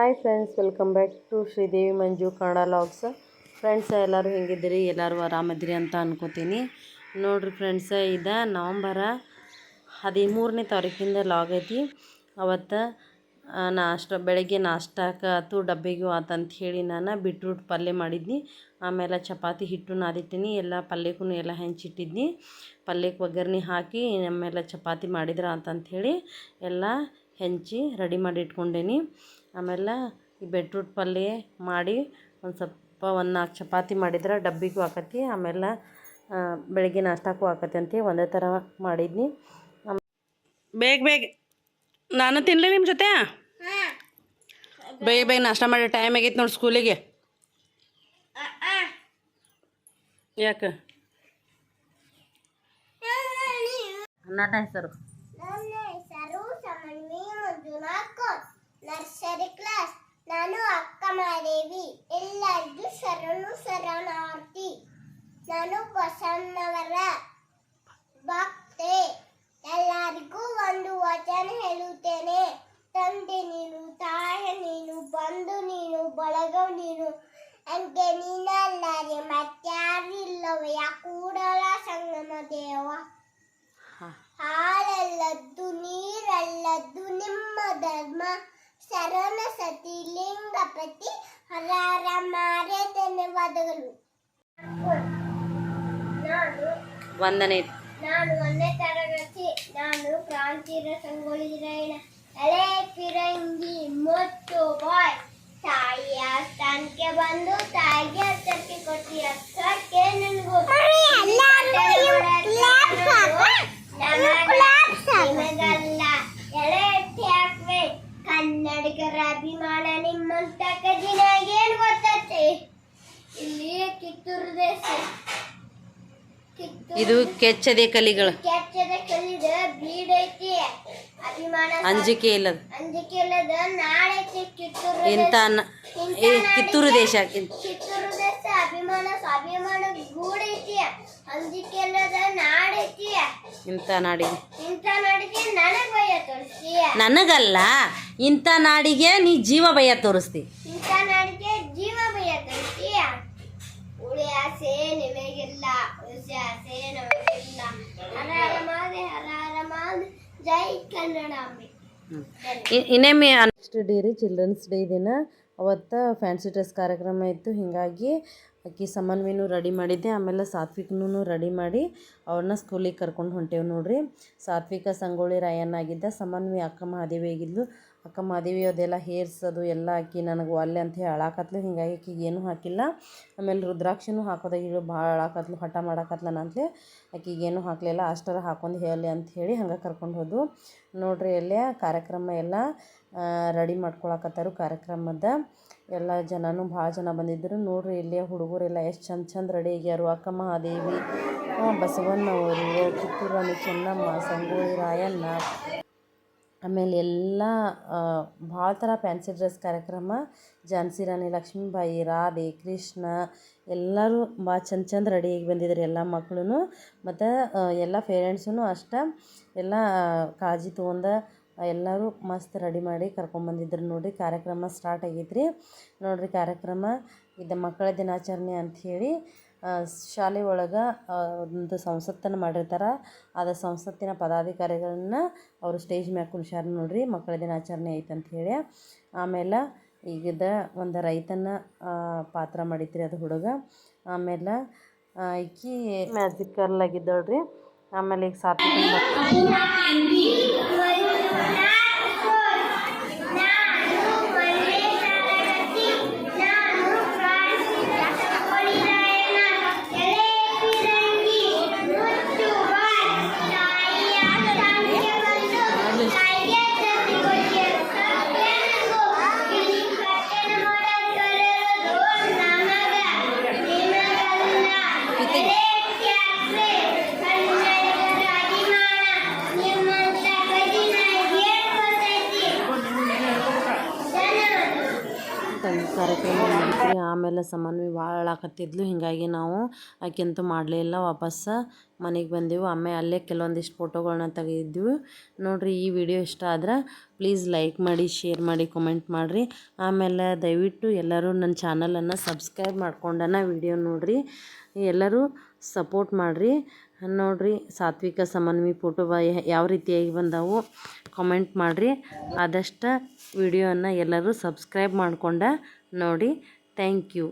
Hi friends welcome back to Sridevi Manju Kannada vlogs friends ಎಲ್ಲರೂ ಹೆಂಗಿದ್ದೀರಿ? ಎಲ್ಲರೂ ಆರಾಮದಿರಿ ಅಂತ ಅನ್ಕೋತೀನಿ. ನೋಡಿರಿ ಫ್ರೆಂಡ್ಸ ಇದು ನವಂಬರ ಹದಿಮೂರನೇ ತಾರೀಕಿಂದ ಲಾಗ್ ಐತಿ. ಅವತ್ತು ನಾಷ್ಟ, ಬೆಳಗ್ಗೆ ನಾಷ್ಟಕ್ಕೆ ಆತು ಡಬ್ಬಿಗೂ ಆತಂತ ಹೇಳಿ ನಾನು ಬಿಟ್ರೂಟ್ ಪಲ್ಯ ಮಾಡಿದ್ನಿ. ಆಮೇಲೆ ಚಪಾತಿ ಹಿಟ್ಟು ನಾದಿಟ್ಟಿನಿ. ಎಲ್ಲ ಪಲ್ಯಕ್ಕೂ ಎಲ್ಲ ಹೆಂಚಿಟ್ಟಿದ್ನಿ. ಪಲ್ಯಕ್ಕೆ ಒಗ್ಗರಣೆ ಹಾಕಿ, ಆಮೇಲೆ ಚಪಾತಿ ಮಾಡಿದ್ರೆ ಅಂತಂಥೇಳಿ ಎಲ್ಲ ಹೆಂಚಿ ರೆಡಿ ಮಾಡಿ ಇಟ್ಕೊಂಡೇನಿ. ಆಮೇಲೆ ಈ ಬೆಟ್ರೂಟ್ ಪಲ್ಯ ಮಾಡಿ ಒಂದು ಸ್ವಲ್ಪ ಒಂದು ನಾಲ್ಕು ಚಪಾತಿ ಮಾಡಿದ್ರೆ ಡಬ್ಬಿಗೂ ಆಕತಿ. ಆಮೇಲೆ ಬೆಳಗ್ಗೆ ನಾಷ್ಟಕ್ಕೂ ಆಕತಿ ಅಂತ. ಒಂದೇ ಥರ ಮಾಡಿದ್ನಿ. ಬೇಗ ಬೇಗ. ನಾನು ತಿನ್ನಲಿ ನಿಮ್ಮ ಜೊತೆ? ಬೇಗ ಬೇಗ ನಾಷ್ಟ ಮಾಡಿ ಟೈಮ್ ಆಗೈತೆ ನೋಡಿ ಸ್ಕೂಲಿಗೆ. ಯಾಕೆ? ಅನ್ನ ಹೆಸರು. ನನ್ನ ಹೆಸರು ಸಮನ್ವಿ ಮಂಜುನಾಥ್. Nursery class. ನಾನು ಅಕ್ಕ ಮಾದೇವಿ. ಎಲ್ಲರಿಗೂ ಶರಣು ಶರಣಾರ್ಥಿ. ನಾನು ಬಸಣ್ಣವರ ಭಕ್ತೆ. ಎಲ್ಲರಿಗೂ ಒಂದು ವಚನ ಹೇಳುತ್ತೇನೆ. ತಂದೆ ನೀನು ತಾಯ ನೀನು ಬಂಧು ನೀನು ಬಳಗ ನೀನು. ನೀನಲ್ಲಾರೆ ನೀನಲ್ಲದೆ ಮತ್ಯಾರಿಲ್ಲವಯ್ಯ ಕೂಡಲ ಸಂಗಮ ದೇವ. ಹಾಲಲ್ಲದ್ದು ನೀರಲ್ಲದ್ದು ನಿಮ್ಮ ಧರ್ಮ. ಸತಿ ಲಿಂಗಪತಿ ಹರಾರ ಮಾರೆ ಧನ್ಯವಾದಗಳು ನಾನು ವಂದನೆ ನಾನು ಒಂದನೇ ತರಗತಿ ನಾನು ಕ್ರಾಂತಿರ ಸಂಗೊಳ್ಳಿ ಎಳೆ ಪಿರಂಗಿ ಮತ್ತು ಬಾಯ್ ತಾಯಿಯ ಸ್ಥಾನಕ್ಕೆ ಬಂದು ತಾಯಿಗೆ ಹತ್ತಕ್ಕೆ ಕೊಟ್ಟಿ ಹತ್ತಕ್ಕೆ ನನಗೂ ನಿಮಗಲ್ಲ ಎಳೆ ಎತ್ತಿ ಹಾಕ್ವೆ ಕನ್ನಡಿಗರ ಅಭಿಮಾನ ನಿಮ್ಮಂತ ಕಜಿನ ಏನ್ ಗೊತ್ತೈತೆ ಇಲ್ಲಿ ಕಿತ್ತೂರು ದೇಶ ಕಿತ್ತೂರು ಇದು ಕೆಚ್ಚದೆ ಕಲಿಗಳು ಕೆಚ್ಚದ ಕಲಿದ ಬೀಡೈತಿ ಅಭಿಮಾನ ಅಂಜಿಕೆ ಇಲ್ಲದ. ಅಂಜಿಕೆ ಇಲ್ಲದ ನಾಳೈತಿ ಕಿತ್ತೂರು ನ- ಕಿತ್ತೂರು ದೇಶ. ಕಿತ್ತೂರು ದೇಶ ಅಭಿಮಾನ ಸ್ವಾಭಿಮಾನ ಗೂಡೈತಿ ಅಂಜಿಕೆ ಇಲ್ಲದ ನಾಡೈತಿ ಇಂಥ ನಾಡಿಗೆ. ಇಂಥ ನಾಡಿಗೆ ನನಗ್ ಭಯ ತೋರಿಸಿ. ನನಗಲ್ಲ ಇಂಥ ನಾಡಿಗೆ ನೀ ಜೀವ ಭಯ ತೋರಿಸ್ತಿ. ಕನ್ನಡಾಂಬೆ ಇ- ಇನ್ನೊಮ್ಮೆ ನೆಕ್ಸ್ಟ್ ಡೇ ರೀ ಚಿಲ್ಡ್ರನ್ಸ್ ಡೇ ದಿನ. ಅವತ್ತು ಫ್ಯಾನ್ಸಿ ಡ್ರೆಸ್ ಕಾರ್ಯಕ್ರಮ ಇತ್ತು. ಹೀಗಾಗಿ ಆಕಿ ಸಮನ್ವಿನೂ ರೆಡಿ ಮಾಡಿದ್ದೆ. ಆಮೇಲೆ ಸಾತ್ವಿಕ್ನೂ ರೆಡಿ ಮಾಡಿ ಅವ್ರನ್ನ ಸ್ಕೂಲಿಗೆ ಕರ್ಕೊಂಡು ಹೊಂಟೇವು ನೋಡಿರಿ. ಸಾತ್ವಿಕ ಸಂಗೊಳ್ಳಿ ರಾಯನ್ನಾಗಿದ್ದ ಸಮನ್ವಿ ಅಕ್ಕ ಮಹಾದೇವಿ ಆಗಿದ್ಲು ಅಕ್ಕ ಮದುವೆ ಅದೆಲ್ಲ ಹೇರ್ಸ್ ಅದು ಎಲ್ಲ ಹಾಕಿ ನನಗೆ ಒಲ್ಲೆ ಅಂತ ಹೇಳಿ ಅಳಾಕತ್ಲು. ಹಿಂಗಾಗಿ ಆಕಿಗೆ ಏನೂ ಹಾಕಿಲ್ಲ. ಆಮೇಲೆ ರುದ್ರಾಕ್ಷಿನೂ ಹಾಕೋದಾಗ ಇಳು ಭಾಳ ಅಳಾಕತ್ಲು, ಹಠ ಮಾಡಾಕತ್ಲ ಅಂತಲೇ ಆಕಿಗೆ ಏನೂ ಹಾಕಲಿಲ್ಲ. ಅಷ್ಟರ ಹಾಕೊಂಡು ಹೇಳಿ ಅಂತ ಹೇಳಿ ಹಂಗೆ ಕರ್ಕೊಂಡು ಹೋದ್ವು. ನೋಡ್ರಿ ಅಲ್ಲೇ ಕಾರ್ಯಕ್ರಮ ಎಲ್ಲ ರೆಡಿ ಮಾಡ್ಕೊಳಕತ್ತಾರು ಕಾರ್ಯಕ್ರಮದ. ಎಲ್ಲ ಜನನೂ ಭಾಳ ಜನ ಬಂದಿದ್ದರು ನೋಡ್ರಿ ಇಲ್ಲಿ ಹುಡುಗರೆಲ್ಲ ಎಷ್ಟು ಚಂದ ಚಂದ ರೆಡಿ ಆಗ್ಯಾರು. ಅಕ್ಕ ಮಹಾದೇವಿ ಬಸವಣ್ಣವರು ಕಿತ್ತೂರಾಣಿ ಚೆನ್ನಮ್ಮ, ಸಂಗೊಳ್ಳಿ ರಾಯಣ್ಣ ಆಮೇಲೆ ಎಲ್ಲ ಭಾಳ ಥರ ಫ್ಯಾನ್ಸಿ ಡ್ರೆಸ್ ಕಾರ್ಯಕ್ರಮ. ಝಾನ್ಸಿ ರಾಣಿ, ಲಕ್ಷ್ಮೀಬಾಯಿ, ರಾಧೆ, ಕೃಷ್ಣ, ಎಲ್ಲರೂ ಭಾಳ ಚಂದ ಚಂದ ರೆಡಿಯಾಗಿ ಬಂದಿದ್ರು ಎಲ್ಲ ಮಕ್ಕಳು ಮತ್ತು ಎಲ್ಲ ಪೇರೆಂಟ್ಸೂ ಅಷ್ಟೇ ಎಲ್ಲ ಕಾಳಜಿ ತೊಗೊಂಡ ಎಲ್ಲರೂ ಮಸ್ತ್ ರೆಡಿ ಮಾಡಿ ಕರ್ಕೊಂಬಂದಿದ್ರು ನೋಡಿರಿ. ಕಾರ್ಯಕ್ರಮ ಸ್ಟಾರ್ಟ್ ಆಗೈತ್ರಿ. ನೋಡಿರಿ ಕಾರ್ಯಕ್ರಮ, ಇದು ಮಕ್ಕಳ ದಿನಾಚರಣೆ ಅಂಥೇಳಿ ಶಾಲೆ ಒಳಗೆ ಒಂದು ಸಂಸತ್ತನ್ನು ಮಾಡಿರ್ತಾರೆ. ಅದ ಸಂಸತ್ತಿನ ಪದಾಧಿಕಾರಿಗಳನ್ನ ಅವರು ಸ್ಟೇಜ್ ಮ್ಯಾಗ ಕುಣಿಸ್ಯಾರ ನೋಡ್ರಿ ಮಕ್ಕಳ ದಿನಾಚರಣೆ ಐತೆ ಹೇಳಿ. ಆಮೇಲೆ ಈಗಿದ ಒಂದು ರೈತನ ಪಾತ್ರ ಮಾಡಿತ್ರಿ ಅದು ಹುಡುಗ. ಆಮೇಲೆ ಈಕಿ ಮ್ಯಾಜಿಕಲ್ ಆಗಿದ್ದಳ್ರಿ ಆಮೇಲೆ ಈಗ ಸಾತ್ವಿಕ ಕಾರ್ಯಕ್ರಮ ಮಾಡ್ತೀವಿ ಆಮೇಲೆ ಸಮನ್ವಿ ಭಾಳ ಅಳಾಕತ್ತಿದ್ಲು ಹೀಗಾಗಿ ನಾವು ಆಕೆಂತೂ ಮಾಡಲೇ ಇಲ್ಲ. ವಾಪಸ್ಸು ಮನೆಗೆ ಬಂದೆವು. ಆಮೇಲೆ ಅಲ್ಲೇ ಕೆಲವೊಂದಿಷ್ಟು ಫೋಟೋಗಳನ್ನ ತೆಗೆದಿದ್ದೆವು ನೋಡಿರಿ, ಈ ವಿಡಿಯೋ ಇಷ್ಟ ಆದ್ರೆ ಪ್ಲೀಸ್ ಲೈಕ್ ಮಾಡಿ, ಶೇರ್ ಮಾಡಿ, ಕಮೆಂಟ್ ಮಾಡಿರಿ. ಆಮೇಲೆ ದಯವಿಟ್ಟು ಎಲ್ಲರೂ ನನ್ನ ಚಾನಲನ್ನು ಸಬ್ಸ್ಕ್ರೈಬ್ ಮಾಡ್ಕೊಂಡನ ವಿಡಿಯೋ ನೋಡಿರಿ. ಎಲ್ಲರೂ ಸಪೋರ್ಟ್ ಮಾಡಿರಿ. ನೋಡಿರಿ, ಸಾತ್ವಿಕ ಸಮನ್ವಿ ಫೋಟೋ ಬಾಯ್ ಯಾವ ರೀತಿಯಾಗಿ ಬಂದವು ಕಮೆಂಟ್ ಮಾಡಿರಿ. ಆದಷ್ಟು ವಿಡಿಯೋನ ಎಲ್ಲರೂ ಸಬ್ಸ್ಕ್ರೈಬ್ ಮಾಡ್ಕೊಂಡ ನೋಡಿ. Thank you.